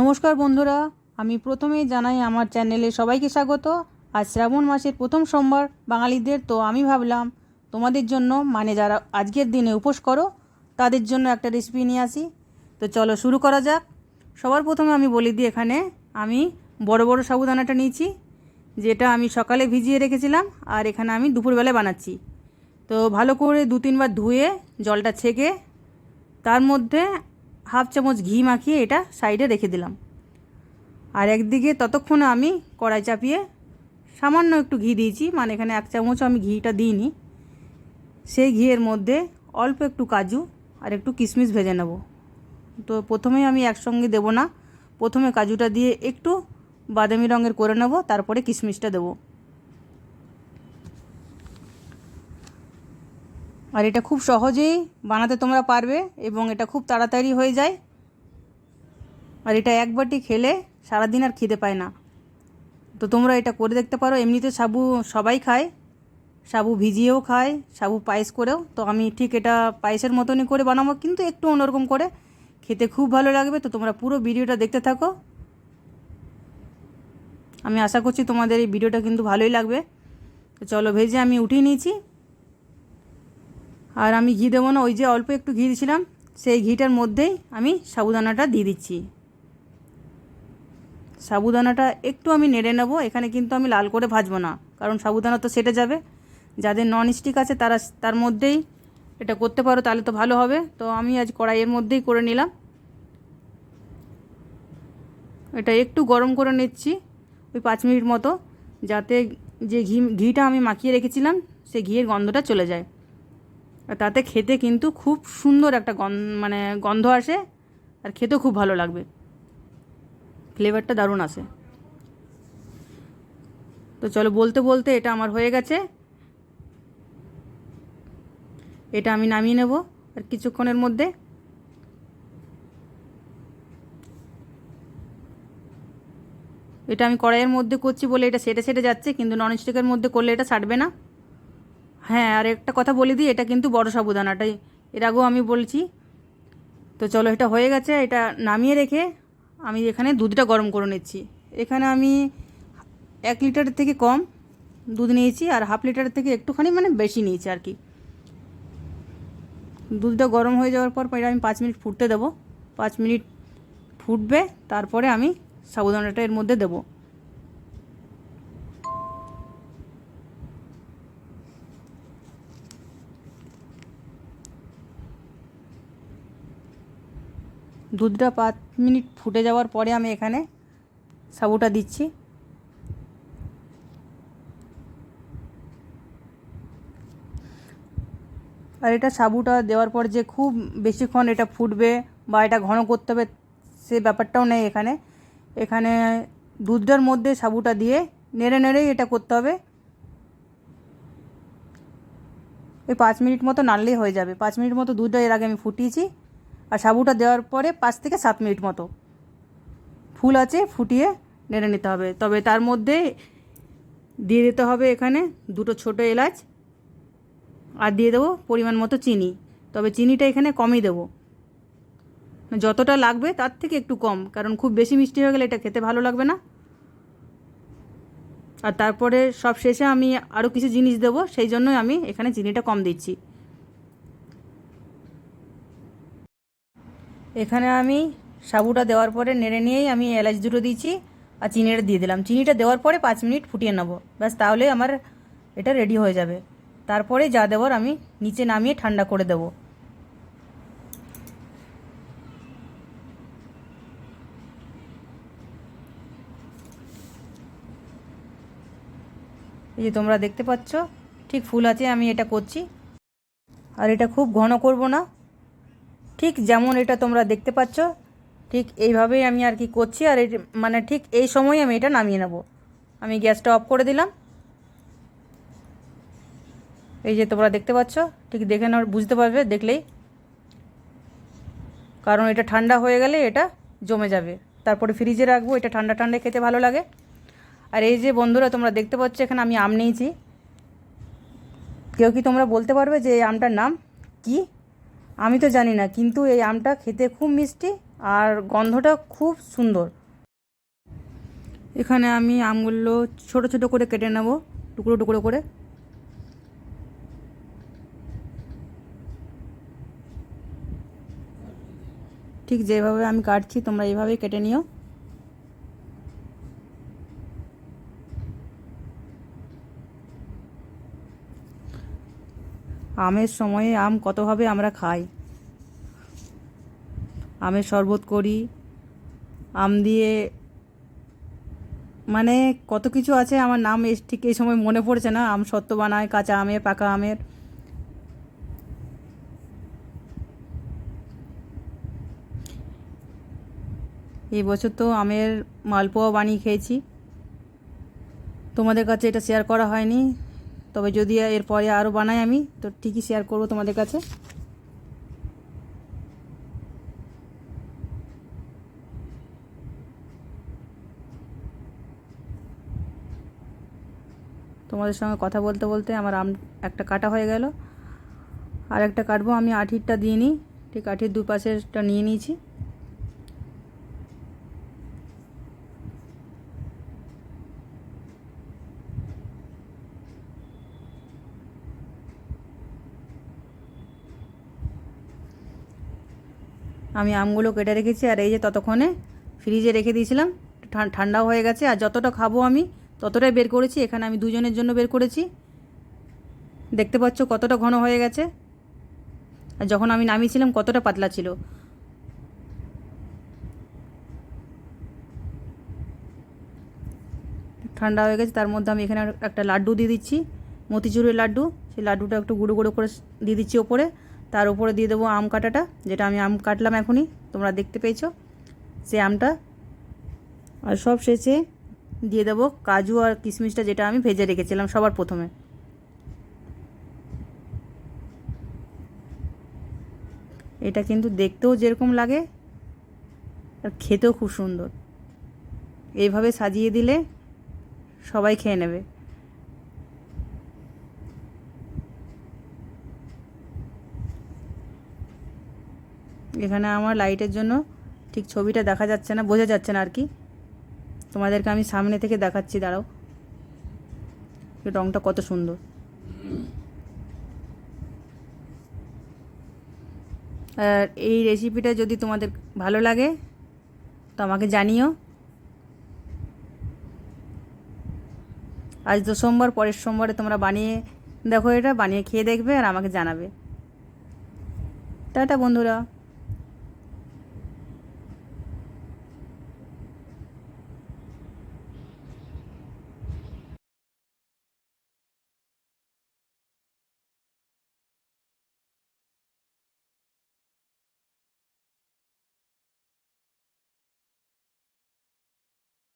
নমস্কার বন্ধুরা, আমি প্রথমেই জানাই আমার চ্যানেলে সবাইকে স্বাগত। আজ শ্রাবণ মাসের প্রথম সোমবার বাঙালিদের, তো আমি ভাবলাম তোমাদের জন্য মানে যারা আজকের দিনে উপোস করো, তাদের জন্য একটা রেসিপি নিয়ে আসি। তো চলো শুরু করা যাক। সবার প্রথমে আমি বলে দিই এখানে, আমি বড় বড় সাবুদানাটা নিয়েছি, যেটা আমি সকালে ভিজিয়ে রেখেছিলাম, আর এখানে আমি দুপুরবেলায় বানাচ্ছি। তো ভালো করে দু তিনবার ধুয়ে জলটা ছেঁকে, তার মধ্যে হাফ চামচ ঘি মাখিয়ে এটা সাইডে রেখে দিলাম। আর একদিকে ততক্ষণে আমি কড়াই চাপিয়ে সামান্য একটু ঘি দিয়েছি মানে এখানে এক চামচ আমি ঘিটা দিইনি। সেই ঘিয়ের মধ্যে অল্প একটু কাজু আর একটু কিশমিশ ভেজে নেব। তো প্রথমেই আমি একসঙ্গে দেবো না, প্রথমে কাজুটা দিয়ে একটু বাদামি রঙের করে নেব, তারপরে কিশমিশটা দেবো। আর এটা খুব সহজেই বানাতে তোমরা পারবে এবং এটা খুব তাড়াতাড়ি হয়ে যায়। আর এটা এক বাটি খেলে সারাদিন আর খিদে পায় না। তো তোমরা এটা করে দেখতে পারো। এমনিতে সাবু সবাই খায়। সাবু ভিজিয়েও খায়, সাবু পায়েস করেও। তো আমি ঠিক এটা পায়েসের মতনই করে বানাবো, কিন্তু একটু অন্যরকম করে। খেতে খুব ভালো লাগবে। তো তোমরা পুরো ভিডিওটা দেখতে থাকো। আমি আশা করছি তোমাদের এই ভিডিওটা কিন্তু ভালোই লাগবে। তো চলো ভেজে আমি উঠিয়ে নিয়েছি। আর আমি ঘি দেবো না, ওই যে অল্প একটু ঘি দিয়েছিলাম, সেই ঘিটার মধ্যেই আমি সাবুদানাটা দিয়ে দিচ্ছি। সাবুদানাটা একটু আমি নেড়ে নেব, এখানে কিন্তু আমি লাল করে ভাজবো না, কারণ সাবুদানা তো সেটে যাবে। যাদের নন স্টিক আছে তারা তার মধ্যেই এটা করতে পারো, তাহলে তো ভালো হবে। তো আমি আজ কড়াইয়ের মধ্যেই করে নিলাম। এটা একটু গরম করে নিচ্ছি, ওই পাঁচ মিনিট মতো, যাতে যে ঘি, ঘিটা আমি মাখিয়ে রেখেছিলাম, সেই ঘিয়ের গন্ধটা চলে যায়। তাতে খেতে কিন্তু খুব সুন্দর একটা গন্ধ মানে গন্ধ আসে আর খেতেও খুব ভালো লাগবে। ফ্লেভারটা দারুণ আসে তো চলো বলতে বলতে এটা আমার হয়ে গেছে। এটা আমি নামিয়ে নেব আর কিছুক্ষণের মধ্যে। এটা আমি কড়াইয়ের মধ্যে করছি বলে এটা সেটে সেটে যাচ্ছে, কিন্তু ননস্টিকের মধ্যে করলে এটা ছাড়বে না। হ্যাঁ আর একটা কথা বলে দিই, এটা কিন্তু বড় সাবুদানাটাই। এর আগেও আমি বলছি। তো চলো, এটা হয়ে গেছে, এটা নামিয়ে রেখে আমি এখানে দুধটা গরম করে নিচ্ছি। এখানে আমি এক লিটারের থেকে কম দুধ নিয়েছি আর হাফ লিটারের থেকে একটুখানি মানে বেশি নিয়েছি আর কি। দুধটা গরম হয়ে যাওয়ার পর এটা আমি পাঁচ মিনিট ফুটতে দেবো। পাঁচ মিনিট ফুটবে, তারপরে আমি সাবুদানাটা এর মধ্যে দেবো। দুধটা পাঁচ মিনিট ফুটে যাওয়ার পরে আমি এখানে সাবুটা দিচ্ছি। আর এটা সাবুটা দেওয়ার পর যে খুব বেশিক্ষণ এটা ফুটবে বা এটা ঘন করতে হবে সে ব্যাপারটাও নেই এখানে। এখানে দুধটার মধ্যে সাবুটা দিয়ে নেড়ে নেড়েই এটা করতে হবে। ওই পাঁচ মিনিট মতো নাড়লেই হয়ে যাবে। পাঁচ মিনিট মতো দুধটা এর আগে আমি ফুটিয়েছি। আর সাবুটা দেওয়ার পরে পাঁচ থেকে সাত মিনিট মতো। ফুল আছে, ফুটিয়ে নেড়ে নিতে হবে। তবে তার মধ্যে দিয়ে দিতে হবে এখানে দুটো ছোটো এলাচ আর দিয়ে দেবো পরিমাণ মতো চিনি। তবে চিনিটা এখানে কমই দেবো। যতটা লাগবে তার থেকে একটু কম, কারণ খুব বেশি মিষ্টি হয়ে গেলে এটা খেতে ভালো লাগবে না। আর তারপরে সব শেষে আমি আরও কিছু জিনিস দেবো, সেই জন্যই আমি এখানে চিনিটা কম দিচ্ছি। এখানে আমি সাবুটা দেওয়ার পরে নেড়ে নিয়েই আমি এলাচ দুটো দিয়েছি আর চিনিটা দিয়ে দিলাম। চিনিটা দেওয়ার পরে পাঁচ মিনিট ফুটিয়ে নেব। ব্যাস তাহলে আমার এটা রেডি হয়ে যাবে। তারপরে যা দেওয়ার আমি নিচে নামিয়ে ঠান্ডা করে দেবো। এই যে তোমরা দেখতে পাচ্ছ, ঠিক ফুল আছে, আমি এটা করছি। আর এটা খুব ঘন করব না। ঠিক যেমন এটা তোমরা দেখতে পাচ্ছ, ঠিক এইভাবেই আমি আর কি করছি, আর মানে ঠিক এই সময় আমি এটা নামিয়ে নেব। আমি গ্যাসটা অফ করে দিলাম। এই যে তোমরা দেখতে পাচ্ছ, ঠিক দেখে নেওয়ার বুঝতে পারবে দেখলেই। কারণ এটা ঠান্ডা হয়ে গেলে এটা জমে যাবে। তারপরে ফ্রিজে রাখব, এটা ঠান্ডা ঠান্ডা খেতে ভালো লাগে। আর এই যে বন্ধুরা, তোমরা দেখতে পাচ্ছ, এখানে আমি আম নিয়েছি। কেউ কি তোমরা বলতে পারবে যে এই আমটার নাম কি? আমি তো জানি না, কিন্তু এই আমটা খেতে খুব মিষ্টি আর গন্ধটা খুব সুন্দর। এখানে আমি আমগুলো ছোট ছোট করে কেটে নেব, টুকরো টুকরো করে। ঠিক যেভাবে আমি কাটছি, তোমরা এইভাবেই কেটে নিও। আমের সময়ে আম কতভাবে আমরা খাই। আমের শরবত করি। আম দিয়ে মানে কত কিছু আছে, আমার নাম ঠিক এই সময় মনে পড়ছে না। আম সত্ত্ব বানায়, কাঁচা আমের, পাকা আমের। এই বছর তো আমের মালপোয়া বানিয়ে খেয়েছি। তোমাদের কাছে এটা শেয়ার করা হয়নি। তবে যদি এরপরে আরও বানাই আমি, তো ঠিকই শেয়ার করব তোমাদের কাছে। তোমাদের সঙ্গে কথা বলতে বলতে আমার আম একটা কাটা হয়ে গেল। আর একটা কাটবো, আমি আঠিরটা দিয়ে নিই। ঠিক আঠির দুপাশেরটা নিয়ে নিয়েছি। আমি আমগুলো কেটে রেখেছি আর এই যে ততক্ষণে ফ্রিজে রেখে দিয়েছিলাম। ঠান- ঠান্ডাও হয়ে গেছে আর যতটা খাব আমি ততটাই বের করেছি। এখানে আমি দুজনের জন্য বের করেছি। দেখতে পাচ্ছ কতটা ঘন হয়ে গেছে। আর যখন আমি নামিয়েছিলাম কতটা পাতলা ছিল। ঠান্ডা হয়ে গেছে, তার মধ্যে আমি এখানে একটা লাড্ডু দিয়ে দিচ্ছি। মতিচুরের লাড্ডু, সেই লাড্ডুটা একটু গুঁড়ো গুঁড়ো করে দিয়ে দিচ্ছি ওপরে। তার উপরে দিয়ে দেবো আম কাটাটা, যেটা আমি আম কাটলাম এখনই, তোমরা দেখতে পেয়েছ। সে আমটা, আর সব শেষে দিয়ে দেবো কাজু আর কিশমিশটা যেটা আমি ভেজে রেখেছিলাম সবার প্রথমে। এটা কিন্তু দেখতেও যেরকম লাগে, আর খেতেও খুব সুন্দর। এইভাবে সাজিয়ে দিলে সবাই খেয়ে নেবে। এখানে আমার লাইটের জন্য ঠিক ছবিটা দেখা যাচ্ছে না, বোঝা যাচ্ছে না আর কি। তোমাদেরকে আমি সামনে থেকে দেখাচ্ছি, দাঁড়াও। রঙটা কত সুন্দর। আর এই রেসিপিটা যদি তোমাদের ভালো লাগে, তো আমাকে জানিও। আজ তো সোমবার পরের সোমবারে তোমরা বানিয়ে, দেখো এটা, বানিয়ে খেয়ে দেখবে আর আমাকে জানাবে। টাটা বন্ধুরা।